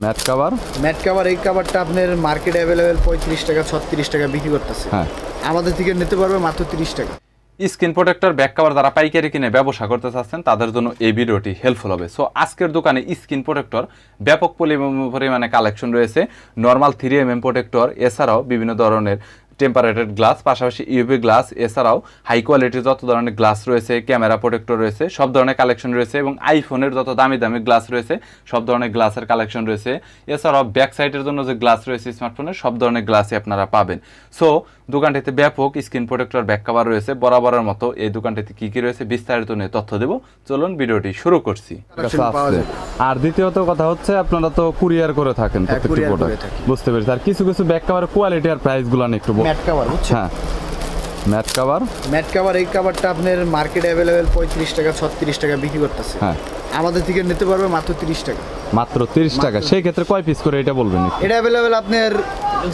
Matte cover matte cover এই কাভারটা আপনার market available পঁয়ত্রিশ টাকা ছত্রিশ টাকা বিক্রি করতেছে। হ্যাঁ। আমাদের থেকে নিতে পারবে মাত্র তিরিশ টাকা। স্ক্রিন প্রোটেক্টর ব্যাক কভার যারা পাইকারি কিনে ব্যবসা করতে চাচ্ছেন তাদের জন্য এই ভিডিওটি হেল্পফুল হবে। সো আজকের দোকানে স্ক্রিন প্রোটেক্টর ব্যাপক পরিমাণে কালেকশন রয়েছে। Normal three M M protector এছাড়াও বিভিন্ন ধরনের টেম্পারেটেড গ্লাস পাশাপাশি ইউভি গ্লাস এছাড়াও হাই কোয়ালিটির যত ধরনের গ্লাস রয়েছে ক্যামেরা প্রোটেক্টর রয়েছে সব ধরনের কালেকশন রয়েছে এবং আইফোনের যত দামি দামি গ্লাস রয়েছে সব ধরনের গ্লাসের কালেকশন রয়েছে। এছাড়াও ব্যাক সাইডের জন্য যে গ্লাস রয়েছে স্মার্টফোনের সব ধরনের গ্লাসই আপনারা পাবেন। সো দোকানটিতে ব্যাপক স্ক্রিন প্রোটেক্টর ব্যাক কভার রয়েছে। বরাবরের মতো এই দোকানটিতে কি কি রয়েছে বিস্তারিত নিয়ে তথ্য দেবো। চলুন ভিডিওটি শুরু করছি। আর দ্বিতীয়ত কথা হচ্ছে আপনারা তো কুরিয়ার করে থাকেন হ্যাঁ, প্রত্যেকটি প্রোডাক্ট বুঝতে পেরেছি। আর কিছু কিছু ব্যাক কাভারের কোয়ালিটি আর প্রাইসগুলো একটু বল- ম্যাট কাভার বুঝছেন? হ্যাঁ। ম্যাট কভার ম্যাট কভার এই কাভারটা আপনার মার্কেট অ্যাভেলেবেল পঁয়ত্রিশ টাকা ছত্রিশ টাকা বিক্রি করতেছে। হ্যাঁ। আমাদের থেকে নিতে পারবে মাত্র তিরিশ টাকা। মাত্র তিরিশ টাকা। সেই ক্ষেত্রে কয় পিস করে এটা বলবেন এটা অ্যাভেলেবেল আপনার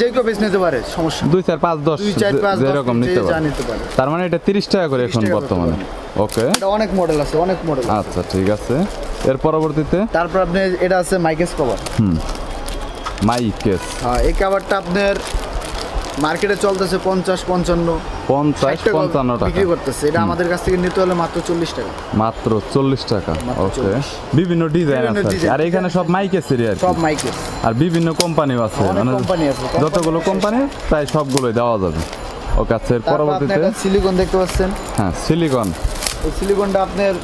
যে কেউ পিস নিতে পারে সমস্যা নেই। দুই চার পাঁচ দশ দুই চার পাঁচ দশ যেরকম নিতে পারে। তার মানে এটা তিরিশ টাকা করে এখন বর্তমানে। ওকে এটা অনেক মডেল আছে অনেক মডেল আচ্ছা ঠিক আছে। এর পরবর্তীতে? তারপর আপনি এটা আছে মাইকেস কভার হুম। মাইকেস হ্যাঁ এই কাভারটা আপনার মার্কেটে চলতেছে পঞ্চাশ পঞ্চান্ন। পঞ্চাশ পঞ্চান্ন টাকা। বিক্রি করতেছে। এটা আমাদের কাছ থেকে নিতে হলে মাত্র চল্লিশ টাকা। মাত্র চল্লিশ টাকা ওকে। বিভিন্ন ডিজাইন আছে আর এখানে সব মাইকেসেরই আর সব মাইকেস আর বিভিন্ন কোম্পানিও আছে। মানে company আছে। যতগুলো কোম্পানি প্রায় সবগুলোই দেওয়া যাবে। ওকে আচ্ছা এর পরবর্তীতে? সিলিকন দেখতে পাচ্ছেন। হ্যাঁ সিলিকন এই সিলিকনটা আপনার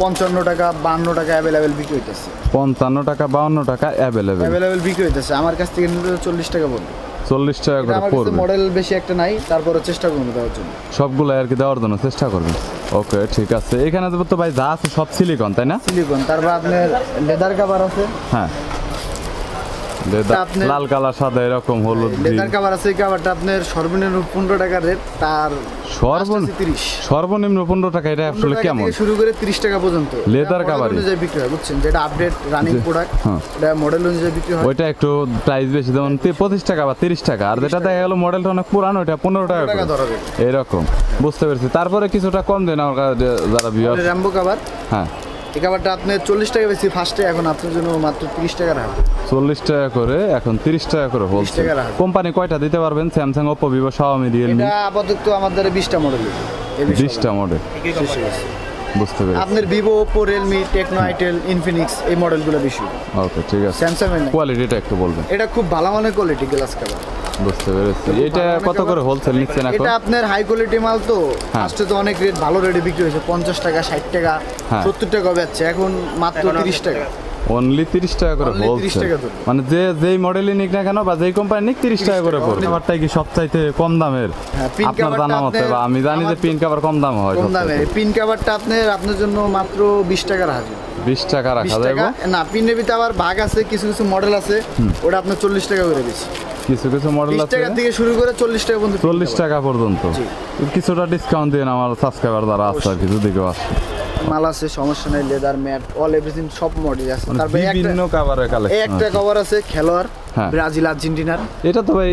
পঞ্চান্ন টাকা বান্ন টাকা অ্যাভেলেবেল বিক্রি হইতেছে। পঞ্চান্ন টাকা বাউন্ন টাকা অ্যাভেলেবেল অ্যাভেলেবেল বিক্রি হইতেছে। আমার কাছ থেকে নিতে চল্লিশ টাকা পড়বে। চল্লিশ টাকা করে পড়বে। মডেল বেশি একটা নাই তারপরে চেষ্টা করব দেওয়ার জন্য। সবগুলো আর কি দেওয়ার জন্য চেষ্টা করবেন ওকে ঠিক আছে। এখানে তো ভাই যা আছে সব সিলিকন তাই না? সিলিকন তারপর আপনার লেদার কাভার আছে। হ্যাঁ। লাল কালার সাদা এরকম হলুদ লেদার কাভার আছে এই কাভারটা আপনার সর্বনিম্ন পনেরো টাকার রেট তার সর্বনিম্ন তিরিশ। সর্বনিম্ন পনেরো টাকা এটা আসলে কেমন? শুরু করে তিরিশ টাকা পর্যন্ত। Leather এটা অনুযায়ী বিক্রি হয় বুঝছেন? যেটা আপডেট রানিং প্রোডাক্ট। এটা মডেল অনুযায়ী বিক্রি হয়। ওইটা একটু প্রাইস বেশি যেমন পঁচিশ টাকা বা তিরিশ টাকা। আর যেটা দেখা গেলো মডেলটা অনেক পুরানো ওইটা পনেরো টাকা টাকা। ধরা এরকম বুঝতে পেরেছি। তারপরে কিছুটা কম দেন আমার যারা বিয়ার র্যাম্বো কাভার হ্যাঁ। এই খাবারটা আপনার চল্লিশ টাকা বেশি ফার্স্টে এখন আপনার জন্য মাত্র তিরিশ টাকা রাখা। চল্লিশ টাকা করে এখন তিরিশ টাকা করে বলছে কোম্পানি কয়টা দিতে পারবেন? Samsung Oppo Vivo Xiaomi Realme আপাতত আমাদের বিশটা মডেল বিশটা মডেল বুঝতে পেরেছি। আপনার Vivo Oppo Realme Tecno itel Infinix এই মডেলগুলো বেশি। ওকে ঠিক আছে। স্যামসাং এর কোয়ালিটিটা একটু বলবেন। এটা খুব ভালো মানের কোয়ালিটি গ্লাস কভার বুঝতে পেরেছি। এটা কত করে হোলসেল নিচ্ছেন এখন? এটা আপনার হাই কোয়ালিটি মাল তো। হ্যাঁ। ফার্স্টে তো অনেক রেট ভালো রেটে বিক্রি হয়েছে। পঞ্চাশ টাকা ষাট টাকা হ্যাঁ। সত্তর টাকা বেচছে। এখন মাত্র তিরিশ টাকা। অনলি তিরিশ টাকা করে 30 হোলসেল মানে যে যেই মডেলই নিক না কেন বা যেই কোম্পানি নিক তিরিশ টাকা করে পড়বে। খাবারটাই কি সবচাইতে কম দামের? হ্যাঁ, আপনার জানা মতে বা আমি জানি যে পিন কাভার কম দাম হয় কম দামে। পিন কাভারটা আপনার আপনার জন্য মাত্র বিশ টাকা রাখবে বিশ টাকা রাখা যাবে। না পিনের ভিতরে আবার ভাগ আছে কিছু কিছু মডেল আছে ওটা আপনার চল্লিশ টাকা করে বেশি। কিছু কিছু মডেল আছে। টাকা থেকে শুরু করে চল্লিশ টাকা পর্যন্ত pin চল্লিশ cover। টাকা পর্যন্ত। কিছুটা ডিসকাউন্ট দিন আমার সাবস্ক্রাইবার যারা আছে কিছু কি যদি আসে। মাল আছে সমস্যা নাই লেদার ম্যাট অল এভরিথিং সব মডেল আছে। মানে তারপরে বিভিন্ন কাভারের কালেকশন একটা কভার আছে খেলোয়াড় হ্যাঁ। ব্রাজিল আর্জেন্টিনার। এটা তো ভাই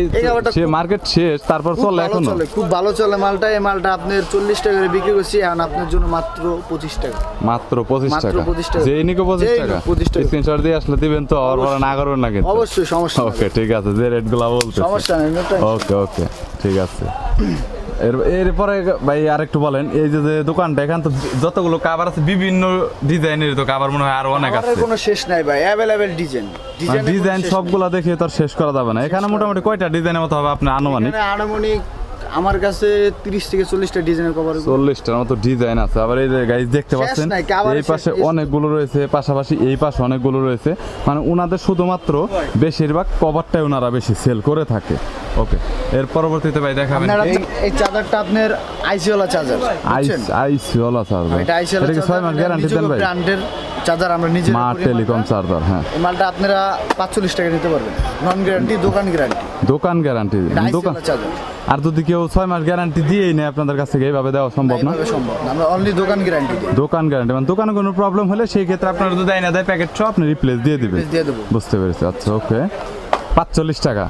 সে মার্কেট শেষ তারপর চলে এখনও? চলে খুব ভালো চলে মালটা। এই মালটা আপনার চল্লিশ টাকা করে বিক্রি করছি এখন আপনার জন্য মাত্র পঁচিশ টাকা। মাত্র পঁচিশ টাকা? 25 টাকা। যেই নিকো পঁচিশ টাকা? নিক 25 টাকা। স্ক্রিনশট দিয়ে আসলে দিবেন তো আর পরে না করবেন না কিন্তু। অবশ্যই সমস্যা ওকে ঠিক আছে যে রেটগুলা বলতে সমস্যা নেই ওকে ওকে ঠিক আছে। এরপরে ভাই আর একটু বলেন এই যে যে দোকানটা এখান তো যতগুলো কাভার আছে বিভিন্ন ডিজাইনের তো কাভার মনে হয় আরও অনেক আছে। কোনো শেষ নাই ভাই অ্যাভেলেবেল ডিজাইন ডিজাইন সবগুলা দেখে তো আর শেষ করা যাবে না। এখানে মোটামুটি কয়টা ডিজাইনের মতো হবে আপনার আনুমানিক? আনুমানিক আমার কাছে তিরিশ থেকে চল্লিশটা ডিজাইনের কভার চল্লিশটার মতো ডিজাইন আছে। আবার এই যে গাইজ দেখতে পাচ্ছেন এই পাশে অনেকগুলো রয়েছে পাশাপাশি এই পাশে অনেকগুলো রয়েছে। মানে উনাদের শুধুমাত্র বেশিরভাগ কভারটাই ওনারা বেশি সেল করে থাকে। ওকে এর পরবর্তীতে ভাই দেখাবেন। এই চার্জারটা আপনার আইসিওলা চার্জার আইস আইস ওলা চার্জার এটা আইসিওলা কি ছয় মাস গ্যারান্টি দেন ভাই? ব্র্যান্ডের চার্জার আমরা নিজে মা টেলিকম চার্জার হ্যাঁ। এই মালটা আপনারা পাঁচচল্লিশ টাকা নিতে পারবেন। নন গ্যারান্টি দোকান গ্যারান্টি দোকান গ্যারান্টি দোকান আর যদি কেউ ছয় মাস গ্যারান্টি দিয়েই নেয় আপনাদের কাছ থেকে এইভাবে দেওয়া সম্ভব না? সম্ভব না। আমরা অনলি দোকান গ্যারান্টি দিই। দোকান গ্যারান্টি মানে দোকানে কোনো প্রবলেম হলে সেই ক্ষেত্রে আপনার যদি দেয় না দেয় প্যাকেট সব আপনি রিপ্লেস দিয়ে দিবেন। দিয়ে দেবো। বুঝতে পেরেছি। আচ্ছা ওকে পাঁচচল্লিশ টাকা।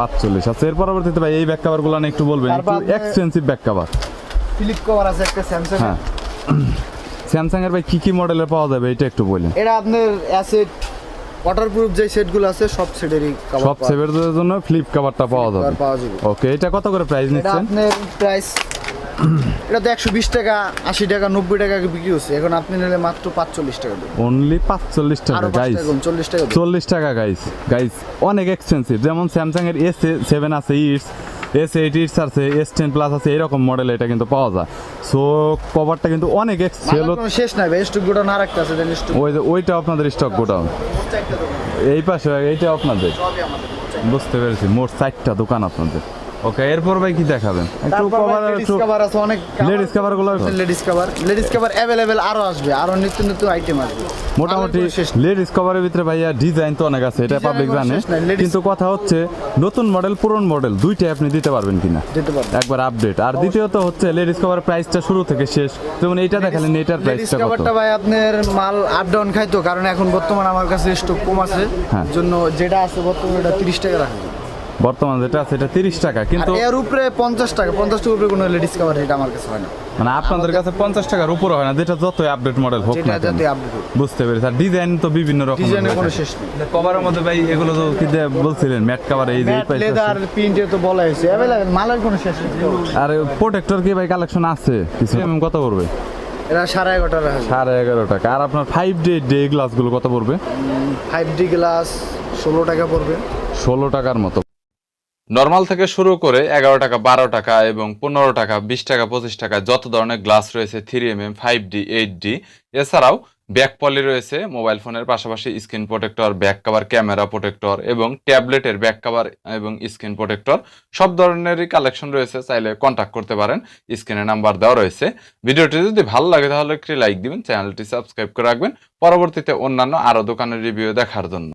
পাঁচচল্লিশ। আচ্ছা এর পরবর্তীতে ভাই এই ব্যাক কাভারগুলো একটু বলবেন একটু expensive back cover flip cover আছে একটা স্যামসাং হ্যাঁ। স্যামসাং এর ভাই কি কি মডেলের পাওয়া যাবে এটা একটু বললেন এটা আপনার অ্যাসেট ওয়াটারপ্রুফ যে সেটগুলো আছে সব সেটেরই কভার সব সেভের জন্য ফ্লিপ কাভারটা পাওয়া যাবে। ওকে এটা কত করে প্রাইস নিচ্ছেন? এটা আপনার প্রাইস এটা তো একশো বিশ টাকা আশি টাকা নব্বই টাকা বিক্রি হচ্ছে। এখন আপনি নিলে মাত্র পাঁচচল্লিশ টাকা দেবেন অনলি পাঁচচল্লিশ টাকা গাইস চল্লিশ টাকা। চল্লিশ টাকা গাইস গাইস অনেক এক্সপেন্সিভ যেমন স্যামসাং এর এস সেভেন আছে ইটস এস এইট ইটস আছে এস টেন প্লাস আছে এরকম মডেল এটা কিন্তু পাওয়া যায়। সো কভারটা কিন্তু অনেক এক্সেল শেষ নাই স্টক গোডাউন আর একটা আছে ওই যে ওইটা আপনাদের স্টক গোডাউন। এই পাশে এইটা আপনাদের। বুঝতে পেরেছি মোট চারটা দোকান আপনাদের। ওকে এরপর ভাই কি দেখাবেন? একটু কভার একটু কভার আছে অনেক ladies কভারগুলো ladies cover ladies cover available আরও আসবে আরও নিত্য নতুন আইটেম আসবে। মোটামুটি লেডিস কভারের ভিতরে ভাইয়া ডিজাইন তো অনেক আছে এটা পাবলিক জানে। কিন্তু কথা হচ্ছে নতুন মডেল পুরন মডেল দুইটাই আপনি দিতে পারবেন কিনা? দিতে পারবে একবার আপডেট আর দ্বিতীয়ত হচ্ছে লেডিস কভার প্রাইসটা শুরু থেকে শেষ। যেমন এইটা দেখালেন এটার প্রাইসটা কত? কভারটা ভাই আপনার মাল আপ ডাউন খাইতো কারণ এখন বর্তমান আমার কাছে স্টক কম আছে হ্যাঁ। জন্য যেটা আছে বর্তমানে এটা তিরিশ টাকা রাখবে বর্তমান যেটা আছে এটা তিরিশ টাকা। কিন্তু এর উপরে পঞ্চাশ টাকা পঞ্চাশ টাকার উপরে কোনো লেডিস কভার এটা আমার কাছে হয় না। মানে আপনাদের কাছে পঞ্চাশ টাকার উপরে হয় না যেটা যতই আপডেট মডেল হোক না বুঝতে পেরেছি। আর ডিজাইন তো বিভিন্ন রকম ডিজাইনের কোনো শেষ নেই। কভারের মধ্যে ভাই এগুলো তো কি বলছিলেন ম্যাট কভার এই যে লেদার। প্রিন্টে তো বলা হয়েছে। অ্যাভেলেবেল মালের কোনো শেষ নেই। আর প্রোটেক্টর কি ভাই কালেকশন আছে? কিছু এমএম কত পড়বে? এটা সাড়ে এগারোটা রাখা সাড়ে এগারো টাকা। আর আপনার ফাইভ ডে ডে গ্লাসগুলো কত পড়বে? ফাইভ ডি গ্লাস ষোলো টাকা পড়বে। ষোলো টাকার মতো নর্মাল থেকে শুরু করে এগারো টাকা, বারো টাকা এবং পনেরো টাকা, বিশ টাকা, পঁচিশ টাকা, যত ধরনের গ্লাস রয়েছে three M M five D eight D এছাড়াও ব্যাক পলি রয়েছে মোবাইল ফোনের পাশাপাশি screen protector back cover camera protector এবং ট্যাবলেটের ব্যাক কাভার এবং স্ক্রিন প্রোটেক্টর সব ধরনেরই কালেকশন রয়েছে, চাইলে কন্ট্যাক্ট করতে পারেন স্ক্রিনে নাম্বার দেওয়া রয়েছে। ভিডিওটি যদি ভালো লাগে তাহলে একটি লাইক দিবেন চ্যানেলটি সাবস্ক্রাইব করে রাখবেন। পরবর্তীতে অন্যান্য আরও দোকানের রিভিউ দেখার জন্য।